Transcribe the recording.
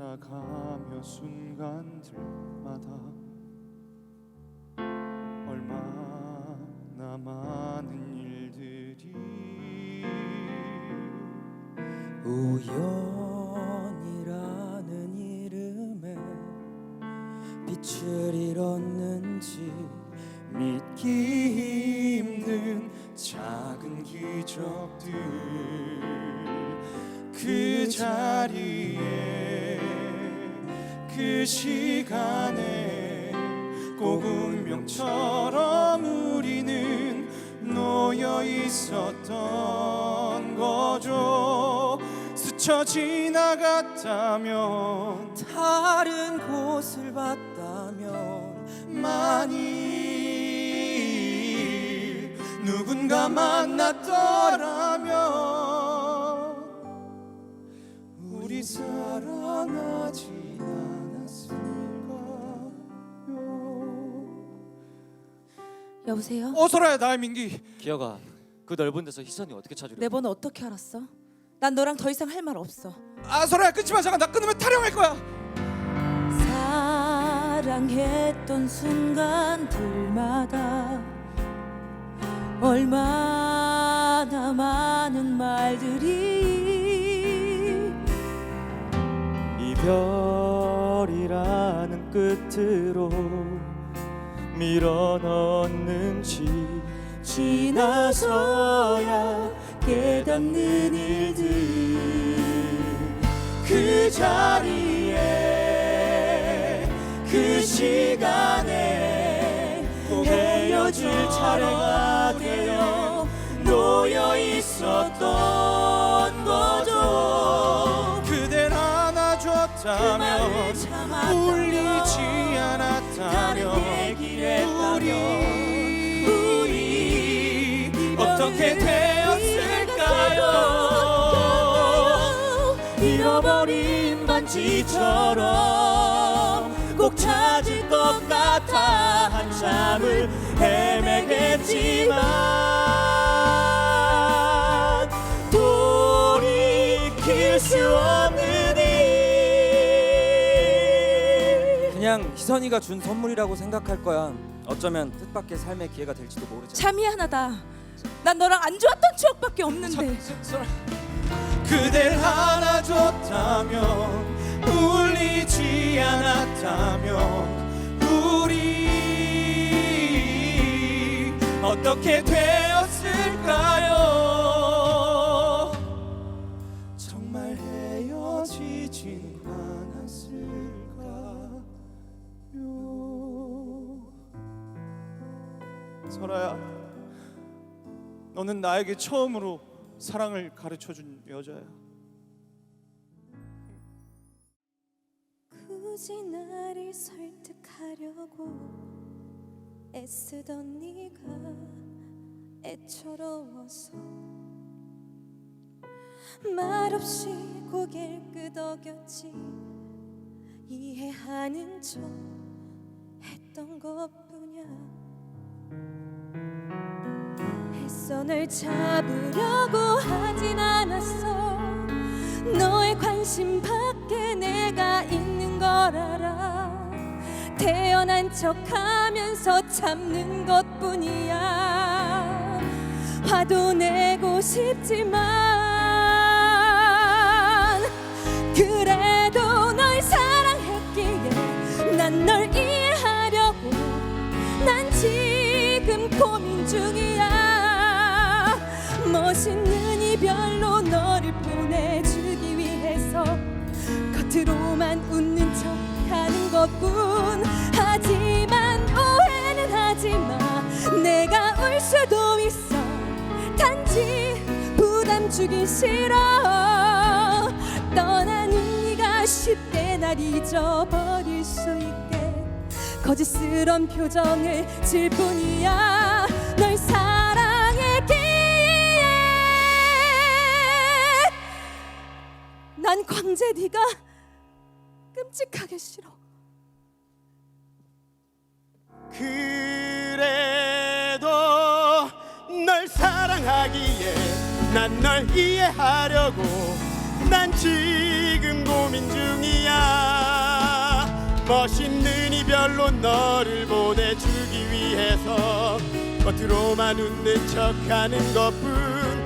살아가며 순간들마다 얼마나 많은 일들이 우연이라는 이름에 빛을 잃었는지 믿기 힘든 작은 기적들 그 자리에 그 시간에 꼭 운명처럼 우리는 놓여 있었던 거죠. 스쳐 지나갔다면 다른 곳을 봤다면 만일 누군가 만났더라면 사랑하지 않았을까요? 여보세요? 어 소라야 나의 민기 기어가 그 넓은 데서 희선이 어떻게 찾으려? 내 번호 어떻게 알았어? 난 너랑 더 이상 할 말 없어. 아 소라야 끊지 마 잠깐 나 끊으면 타령할 거야 사랑했던 순간들마다 얼마나 많은 말들이 별이라는 끝으로 밀어 넣는지 지나서야 깨닫는 일들 그 자리에 그 시간에 꼭 헤어질 차례가 되어 놓여 있었던 안아줬다면 울리지 않았다면 우리 우리 어떻게 되었을까요? 잃어버린 반지처럼 꼭 찾을 것 같아 한참을 헤매겠지만 돌이킬 수 없는 그냥 희선이가 준 선물이라고 생각할 거야. 어쩌면 뜻밖의 삶의 기회가 될지도 모르잖아. 참 미안하다. 난 너랑 안 좋았던 추억밖에 없는데. 그댈 안아줬다면 울리지 않았다면 우리 어떻게 되었을까요? 정말 헤어지진 않았을까요 설아야 너는 나에게 처음으로 사랑을 가르쳐 준 여자야. 굳이 나를 설득하려고 애쓰던 네가 애처로워서 말없이 고개를 끄덕였지 이해하는 척 했던 것뿐이야. 애써 널 잡으려고 하진 않았어. 너의 관심 밖에 내가 있는 걸 알아. 태어난 척 하면서 참는 것뿐이야. 화도 내고 싶지만 그래도 널 사랑했기에 난 널 이해하려고 난 지금 고민 중이야. 멋있는 이별로 너를 보내주기 위해서 겉으로만 웃는 척 하는 것뿐. 하지만 오해는 하지마. 내가 울 수도 있어. 단지 부담 주기 싫어. 떠나는 네가 쉽게 날 잊어버릴 수 있게 거짓스런 표정을 질 뿐이야. 널 사랑했기에. 난 광재 네가 끔찍하게 싫어. 그래도 널 사랑하기에 난 널 이해하려고. 난 지금 고민 중이야 멋있는 이별로 너를 보내주기 위해서 겉으로만 웃는 척하는 것뿐